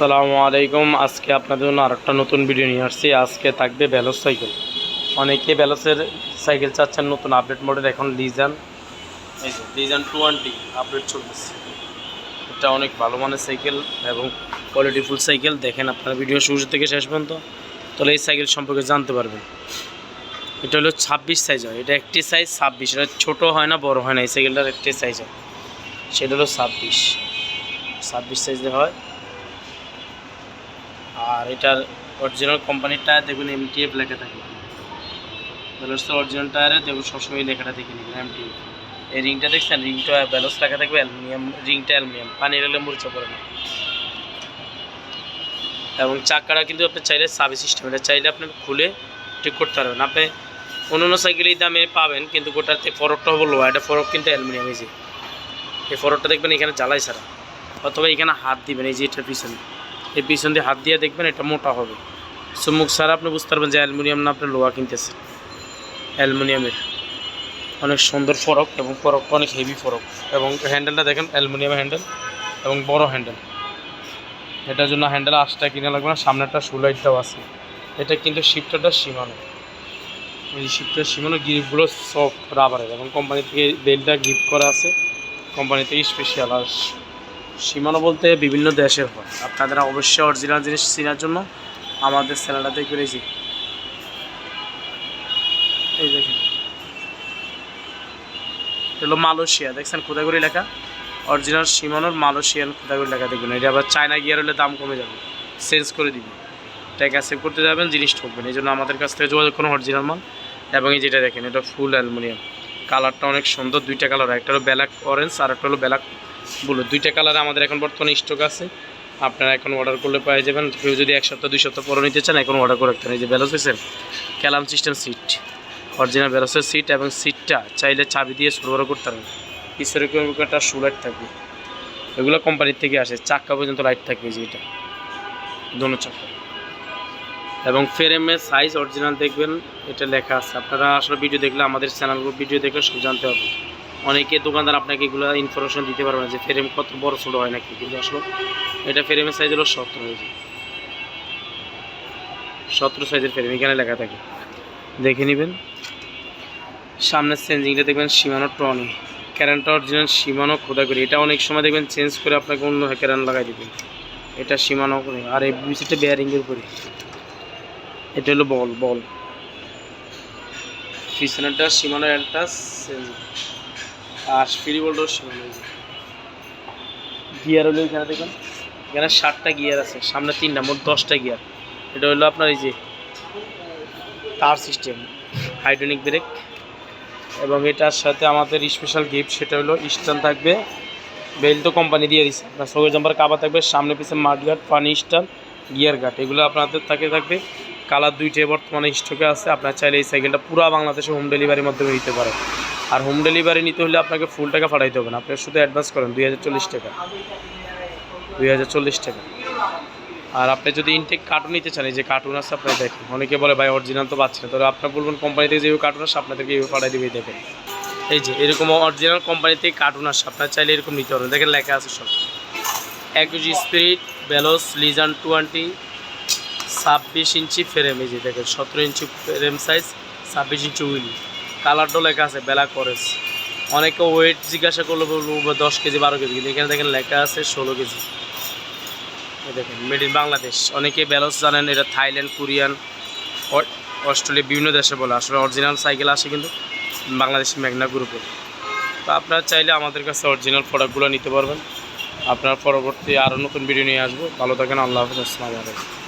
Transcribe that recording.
আসসালামু আলাইকুম। আজকে আপনাদের জন্য আরেকটা নতুন ভিডিও নিয়ে আসছি। আজকে থাকবে ব্যালোস সাইকেল অনেকে ব্যালোসের সাইকেল চাচ্ছেন নতুন আপডেট মডেল এখন লিজান এই যে লিজান টোয়েন্টি আপডেট চলতেছে। এটা অনেক ভালো মানের সাইকেল এবং কোয়ালিটিফুল সাইকেল দেখেন আপনারা ভিডিও শুরু থেকে শেষ পর্যন্ত। তাহলে এই সাইকেল সম্পর্কে জানতে পারবেন। এটা হলো ছাব্বিশ সাইজ হয়। এটা একটি সাইজ ছাব্বিশ। এটা ছোটো হয় না, বড় হয় না। এই সাইকেলটার একটি সাইজ হয়। সেটা হলো ছাব্বিশ। ছাব্বিশ সাইজে হয়। আর এটার অরিজিনাল কোম্পানির টায়ার দেখুন এমটিএফ লেখা থাকে। ব্যালোসের অরিজিনাল টায়ারে দেখুন সবসময় লেখাটা দেখে নেবেন এমটিএফ এই রিংটা দেখছেন? রিংটা ব্যালোস লেখা থাকবে, অ্যালুমিনিয়াম, রিংটা অ্যালুমিনিয়াম। পানি এলে মরিচা পড়ে না। এবং চাকাটা কিন্তু আপনি চাইলে সাবি সিস্টেম এটা চাইলে আপনি খুলে ঠিক করতে পারবেন। আপনি অন্য অন্য সাইকেলের দামে পাবেন, কিন্তু গোটাতে ফরকটা হব লোয়া এটা ফরক কিন্তু অ্যালুমিনিয়াম, এই যে। এই ফরকটা দেখবেন এখানে জ্বালাই ছাড়া। অথবা এখানে হাত দিবেন, এই যে এটার পিছনে। এই পিছন দিয়ে হাত দিয়ে দেখবেন এটা মোটা হবে। চুমুক ছাড়া আপনি বুঝতে পারবেন যে অ্যালুমিনিয়াম না আপনি লোহা কিনতেছেন। অ্যালুমিনিয়ামের অনেক সুন্দর ফরক এবং ফরকটা অনেক হেভি ফরক। এবং হ্যান্ডেলটা দেখেন অ্যালুমিনিয়াম হ্যান্ডেল এবং বড় হ্যান্ডেল এটার জন্য হ্যান্ডেল আশটা কিনে লাগবে না সামনেটা সুলাইটটাও আছে। এটা কিন্তু শিফটারটা সীমানো। এই শিফটার সীমানো গ্রিপগুলো সফট রাবারের এবং কোম্পানি থেকে বেলটা গিফট করা আছে। কোম্পানি থেকে স্পেশাল আর সীমানো বলতে বিভিন্ন দেশের হয়। আপনাদের অবশ্যই অরিজিনাল জিনিস চেনার জন্য আমাদের চ্যানেলটাতে করেছি এই দেখেন। হলো মালয়েশিয়া। দেখছেন কোথায় লেখা অরিজিনাল সীমানোর মালয়েশিয়ান কোথায় লেখা দেখবেন। এটা আবার চায়না গিয়ার হলে দাম কমে যাবে। চেঞ্জ করে দিবে। টাকা সেভ করতে যাবেন, জিনিস ঠকবেন এই জন্য আমাদের কাছ থেকে যোগাযোগ করুন অরিজিনাল মাল। এবং এই যেটা দেখেন, এটা ফুল অ্যালুমিনিয়াম কালারটা অনেক সুন্দর, দুইটা কালার একটা হলো ব্ল্যাক অরেঞ্জ আর একটা হলো ব্ল্যাক ব্লু দুইটা কালার আমাদের এখন বর্তমানে স্টক আছে। আপনারা এখন অর্ডার করলে পেয়ে যাবেন। কেউ যদি এক সপ্তাহ, দুই সপ্তাহ পরে নিতে চান, এখন অর্ডার করে রাখতেন এই যে ব্যালোস হয়েছেন ক্যালাম সিস্টেম সিট অরিজিনাল ব্যালোসের সিট এবং সিটটা চাইলে চাবি দিয়ে সরবরাহ করতে পারবেন পিছনে কেউ একটা লাইট থাকবে। এগুলো কোম্পানির থেকে আসে। চাক্কা পর্যন্ত লাইট থাকবে যে এটা। দোনো চাক্কা। এবং ফ্রেমের সাইজ অরিজিনাল দেখবেন। এটা লেখা আছে। আপনারা আসলে ভিডিও দেখলে, আমাদের চ্যানেলগুলো ভিডিও দেখলে সব জানতে হবে অনেকে দোকানদার আপনাকে এগুলো ইনফরমেশন দিতে পারবে না যে ফ্রেম কত বড় ছোটো হয় নাকি। কিন্তু আসলে এটা ফ্রেমের সাইজ হলো সতেরো হয়েছে সতেরো সাইজের ফ্রেম এখানে লেখা থাকে। দেখে নেবেন। সামনের চেঞ্জিংটা দেখবেন সীমানো টনি ক্যারেন্টটা অরিজিনাল সীমানো খোদা করি এটা অনেক সময় দেখবেন চেঞ্জ করে আপনাকে অন্য ক্যারেন্ট লাগাই দেবেন এটা সীমানো করে। আর এই বিচিটা বেয়ারিংয়ের উপরে। এটা হলো বল বল পিছনেরটা সীমানো অ্যালটাস আর ফ্রি বলটাও সীমানো গিয়ার হলো এখানে দেখুন। এখানে ষাটটা গিয়ার আছে সামনে তিনটা মোট দশটা গিয়ার এটা হলো আপনার এই যে তার সিস্টেম হাইড্রোনিক ব্রেক এবং এটার সাথে আমাদের স্পেশাল গিফট সেটা হলো স্টান থাকবে। বেল তো কোম্পানি দিয়ে দিচ্ছে আপনার সবুজ জাম্পার কাবা থাকবে সামনে পিছনে মাঠঘাট পানি স্টান গিয়ার গার্ড এগুলো আপনাদের থাকে থাকবে। কালার দুইটাই বর্তমানে স্টকে আছে। আপনার চাইলে এই সাইকেলটা পুরো বাংলাদেশে হোম ডেলিভারির মাধ্যমে নিতে পারেন। আর হোম ডেলিভারি নিতে হলে আপনাকে ফুল টাকা পাঠাইতে হবে না। আপনি শুধু অ্যাডভান্স করেন, দুই হাজার চল্লিশ টাকা। দুই হাজার চল্লিশ টাকা। আর আপনি যদি ইনটেক কার্টুন নিতে চান, এই যে কার্টুন আছে আপনি দেখেন। অনেকে বলে, ভাই অরিজিনাল তো পাচ্ছি না। তবে আপনার বলবেন, কোম্পানি থেকে যেভাবে কার্টুন আসে, আপনাদেরকে এইভাবে পাঠাই দেবে দেখেন। এই যে, এরকম অরিজিনাল কোম্পানি থেকে কার্টুন আসে, আপনার চাইলে এরকম নিতে পারবেন। দেখেন, লেখা আছে সব। একুশ স্পিরিট বেলোস লিজান টোয়েন্টি ছাব্বিশ ইঞ্চি ফ্রেম এই যে দেখেন, সতেরো ইঞ্চি ফ্রেম সাইজ ছাব্বিশ ইঞ্চি উইল কালারটাও লেখা আছে ব্ল্যাক অরেঞ্জ অনেকে ওয়েট জিজ্ঞাসা করলে বলব দশ কেজি, বারো কেজি। কিন্তু এখানে দেখেন লেখা আছে ষোলো কেজি। দেখেন মেড ইন বাংলাদেশ অনেকে ব্যালন্স জানেন, এটা থাইল্যান্ড, কোরিয়ান অস্ট্রেলিয়া, বিভিন্ন দেশে বলে। আসলে অরিজিনাল সাইকেল আসে কিন্তু বাংলাদেশ ম্যাগনা গ্রুপে তো আপনারা চাইলে আমাদের কাছে অরিজিনাল প্রোডাক্টগুলো নিতে পারবেন। আপনার পরবর্তী আরও নতুন ভিডিও নিয়ে আসব। ভালো থাকেন, আল্লাহ হাফিজ, আসসালামু আলাইকুম।